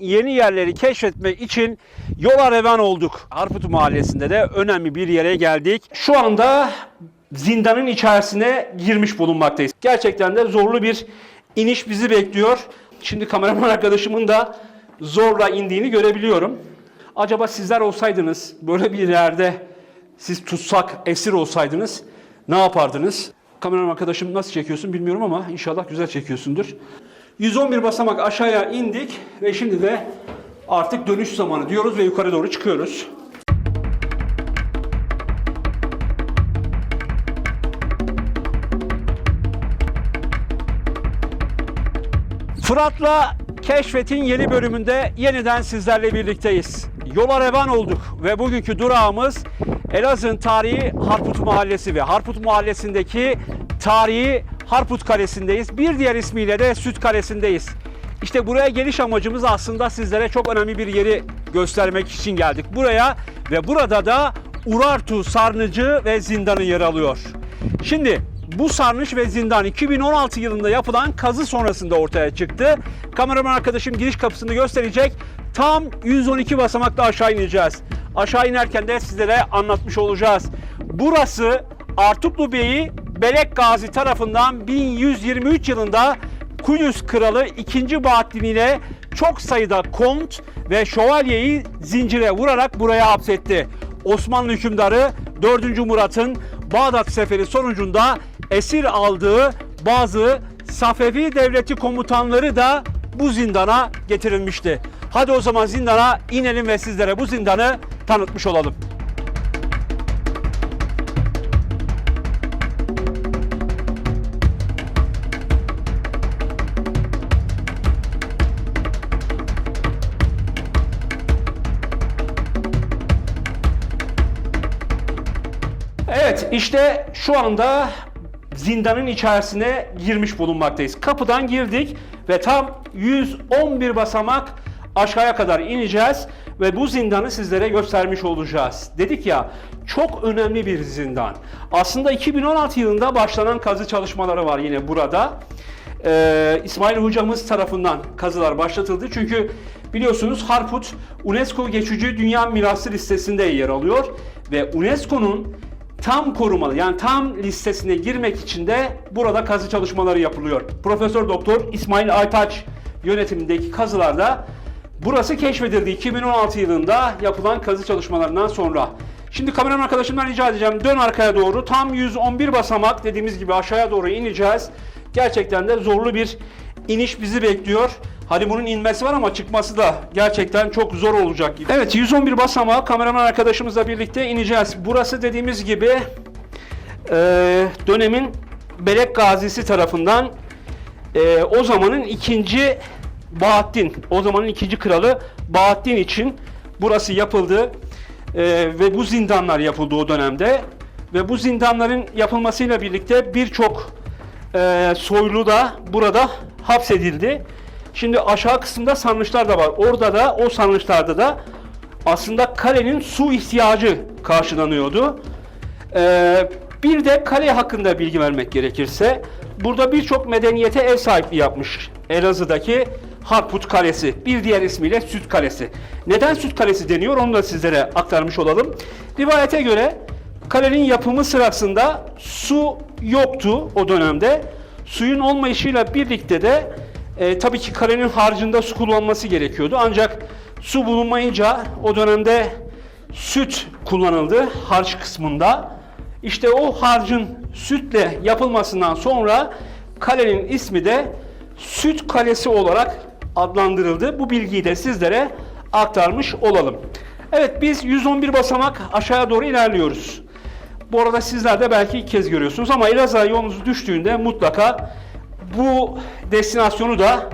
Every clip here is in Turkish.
yeni yerleri keşfetmek için yola revan olduk. Harput Mahallesi'nde de önemli bir yere geldik. Şu anda zindanın içerisine girmiş bulunmaktayız. Gerçekten de zorlu bir iniş bizi bekliyor. Şimdi kameraman arkadaşımın da zorla indiğini görebiliyorum. Acaba sizler olsaydınız böyle bir yerde siz tutsak, esir olsaydınız ne yapardınız? Kameraman arkadaşım nasıl çekiyorsun bilmiyorum ama inşallah güzel çekiyorsundur. 111 basamak aşağıya indik ve şimdi de artık dönüş zamanı diyoruz ve yukarı doğru çıkıyoruz. Fırat'la Keşfet'in yeni bölümünde yeniden sizlerle birlikteyiz. Yola revan olduk ve bugünkü durağımız Elazığ'ın tarihi Harput Mahallesi ve Harput Mahallesi'ndeki tarihi Harput Kalesi'ndeyiz. Bir diğer ismiyle de Süt Kalesi'ndeyiz. İşte buraya geliş amacımız aslında sizlere çok önemli bir yeri göstermek için geldik buraya ve burada da Urartu Sarnıcı ve Zindanı yer alıyor. Şimdi bu sarnıç ve zindan 2016 yılında yapılan kazı sonrasında ortaya çıktı. Kameraman arkadaşım giriş kapısını gösterecek. Tam 112 basamakla aşağı ineceğiz. Aşağı inerken de sizlere anlatmış olacağız. Burası Artuklu Bey'i Belek Gazi tarafından 1123 yılında Kudüs Kralı 2. Bahattin ile çok sayıda kont ve şövalyeyi zincire vurarak buraya hapsetti. Osmanlı hükümdarı 4. Murat'ın Bağdat seferi sonucunda esir aldığı bazı Safevi devleti komutanları da bu zindana getirilmişti. Hadi o zaman zindana inelim ve sizlere bu zindanı tanıtmış olalım. Evet işte şu anda zindanın içerisine girmiş bulunmaktayız. Kapıdan girdik ve tam 111 basamak aşağıya kadar ineceğiz ve bu zindanı sizlere göstermiş olacağız. Dedik ya çok önemli bir zindan. Aslında 2016 yılında başlanan kazı çalışmaları var yine burada. Ee, İsmail hocamız tarafından kazılar başlatıldı. Çünkü biliyorsunuz Harput UNESCO geçici dünya mirası listesinde yer alıyor ve UNESCO'nun tam korumalı yani tam listesine girmek için de burada kazı çalışmaları yapılıyor. Profesör Doktor İsmail Aytaç yönetimindeki kazılarda burası keşfedildi 2016 yılında yapılan kazı çalışmalarından sonra. Şimdi kameraman arkadaşımdan rica edeceğim dön arkaya doğru tam 111 basamak dediğimiz gibi aşağıya doğru ineceğiz. Gerçekten de zorlu bir iniş bizi bekliyor. Hadi bunun inmesi var ama çıkması da gerçekten çok zor olacak gibi. Evet 111 basamağı kameraman arkadaşımızla birlikte ineceğiz. Burası dediğimiz gibi e, dönemin Belek Gazisi tarafından e, o zamanın ikinci Bahattin, o zamanın ikinci kralı Bahattin için burası yapıldı E, ve bu zindanlar yapıldı o dönemde ve bu zindanların yapılmasıyla birlikte birçok e, soylu da burada hapsedildi. Şimdi aşağı kısımda sarnıçlar da var. Orada da o sarnıçlarda da aslında kalenin su ihtiyacı karşılanıyordu. Ee, bir de kale hakkında bilgi vermek gerekirse burada birçok medeniyete ev sahipliği yapmış Elazığ'daki Harput Kalesi. Bir diğer ismiyle Süt Kalesi. Neden Süt Kalesi deniyor onu da sizlere aktarmış olalım. Rivayete göre kalenin yapımı sırasında su yoktu o dönemde. Suyun olmayışıyla birlikte de e, tabii ki kalenin harcında su kullanması gerekiyordu. Ancak su bulunmayınca o dönemde süt kullanıldı harç kısmında. İşte o harcın sütle yapılmasından sonra kalenin ismi de Süt Kalesi olarak adlandırıldı. Bu bilgiyi de sizlere aktarmış olalım. Evet biz 111 basamak aşağıya doğru ilerliyoruz. Bu arada sizler de belki ilk kez görüyorsunuz ama Elazığ'a yolunuz düştüğünde mutlaka bu destinasyonu da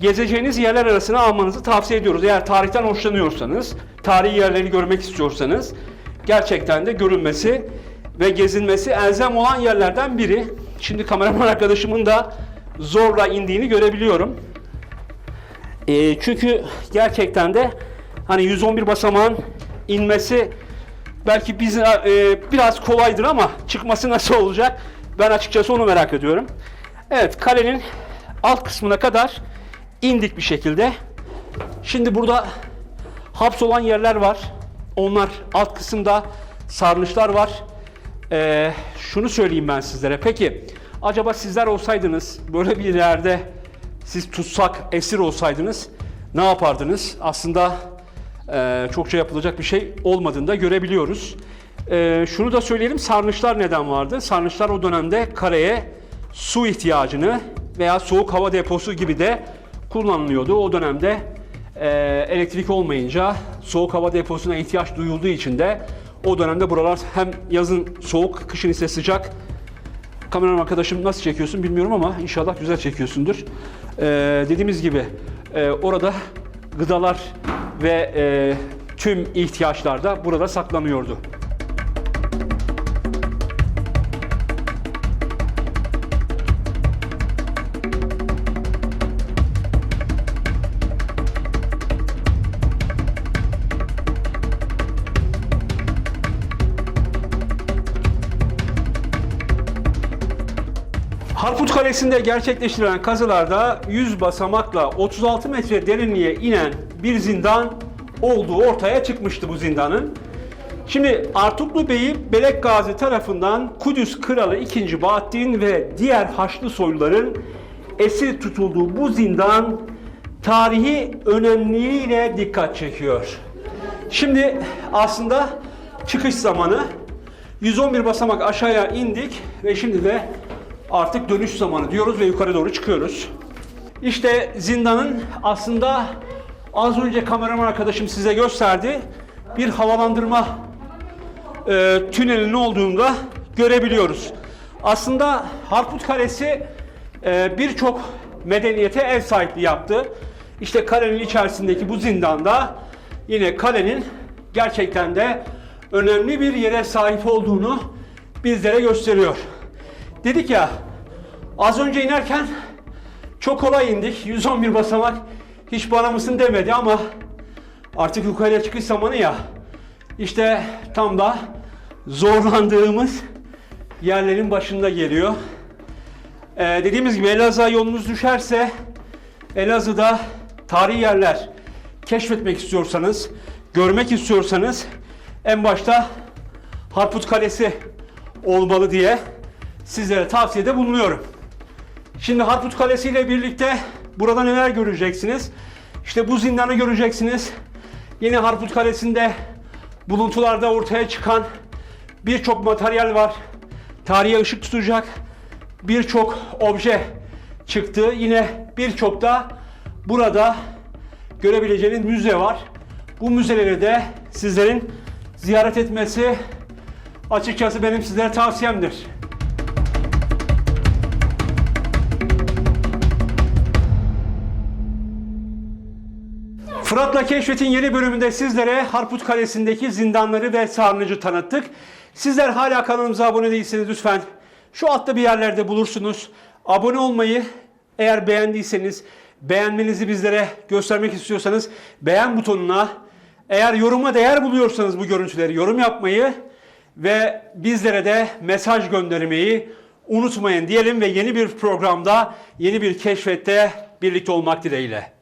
gezeceğiniz yerler arasına almanızı tavsiye ediyoruz. Eğer tarihten hoşlanıyorsanız, tarihi yerleri görmek istiyorsanız gerçekten de görülmesi ve gezilmesi elzem olan yerlerden biri. Şimdi kameraman arkadaşımın da zorla indiğini görebiliyorum. E, çünkü gerçekten de hani 111 basamağın inmesi belki biz, e, biraz kolaydır ama çıkması nasıl olacak? Ben açıkçası onu merak ediyorum. Evet kalenin alt kısmına kadar indik bir şekilde. Şimdi burada hapsolan yerler var. Onlar alt kısımda sarnıçlar var. Ee, şunu söyleyeyim ben sizlere. Peki acaba sizler olsaydınız böyle bir yerde siz tutsak esir olsaydınız ne yapardınız? Aslında e, çokça yapılacak bir şey olmadığını da görebiliyoruz. E, şunu da söyleyelim sarnıçlar neden vardı? Sarnıçlar o dönemde kareye su ihtiyacını veya soğuk hava deposu gibi de kullanılıyordu. O dönemde e, elektrik olmayınca soğuk hava deposuna ihtiyaç duyulduğu için de o dönemde buralar hem yazın soğuk, kışın ise sıcak. Kameraman arkadaşım nasıl çekiyorsun bilmiyorum ama inşallah güzel çekiyorsundur. E, dediğimiz gibi e, orada gıdalar ve e, tüm ihtiyaçlar da burada saklanıyordu. Kalesi'nde gerçekleştirilen kazılarda 100 basamakla 36 metre derinliğe inen bir zindan olduğu ortaya çıkmıştı bu zindanın. Şimdi Artuklu Bey'i Belek Gazi tarafından Kudüs Kralı 2. Bahattin ve diğer Haçlı soyluların esir tutulduğu bu zindan tarihi önemliliğiyle dikkat çekiyor. Şimdi aslında çıkış zamanı 111 basamak aşağıya indik ve şimdi de artık dönüş zamanı diyoruz ve yukarı doğru çıkıyoruz. İşte zindanın aslında az önce kameraman arkadaşım size gösterdi. Bir havalandırma e, tünelinin olduğunu da görebiliyoruz. Aslında Harput Kalesi e, birçok medeniyete ev sahipliği yaptı. İşte kalenin içerisindeki bu zindanda yine kalenin gerçekten de önemli bir yere sahip olduğunu bizlere gösteriyor. Dedik ya az önce inerken çok kolay indik. 111 basamak hiç bana mısın demedi ama artık yukarıya çıkış zamanı ya. İşte tam da zorlandığımız yerlerin başında geliyor. Ee, dediğimiz gibi Elazığ'a yolunuz düşerse Elazığ'da tarihi yerler keşfetmek istiyorsanız, görmek istiyorsanız en başta Harput Kalesi olmalı diye sizlere tavsiyede bulunuyorum. Şimdi Harput Kalesi ile birlikte burada neler göreceksiniz? İşte bu zindanı göreceksiniz. Yine Harput Kalesi'nde buluntularda ortaya çıkan birçok materyal var. Tarihe ışık tutacak birçok obje çıktı. Yine birçok da burada görebileceğiniz müze var. Bu müzeleri de sizlerin ziyaret etmesi açıkçası benim sizlere tavsiyemdir. Fırat'la Keşfet'in yeni bölümünde sizlere Harput Kalesi'ndeki zindanları ve sarnıcı tanıttık. Sizler hala kanalımıza abone değilseniz lütfen şu altta bir yerlerde bulursunuz. Abone olmayı eğer beğendiyseniz beğenmenizi bizlere göstermek istiyorsanız beğen butonuna eğer yoruma değer buluyorsanız bu görüntüleri yorum yapmayı ve bizlere de mesaj göndermeyi unutmayın diyelim ve yeni bir programda, yeni bir keşfette birlikte olmak dileğiyle.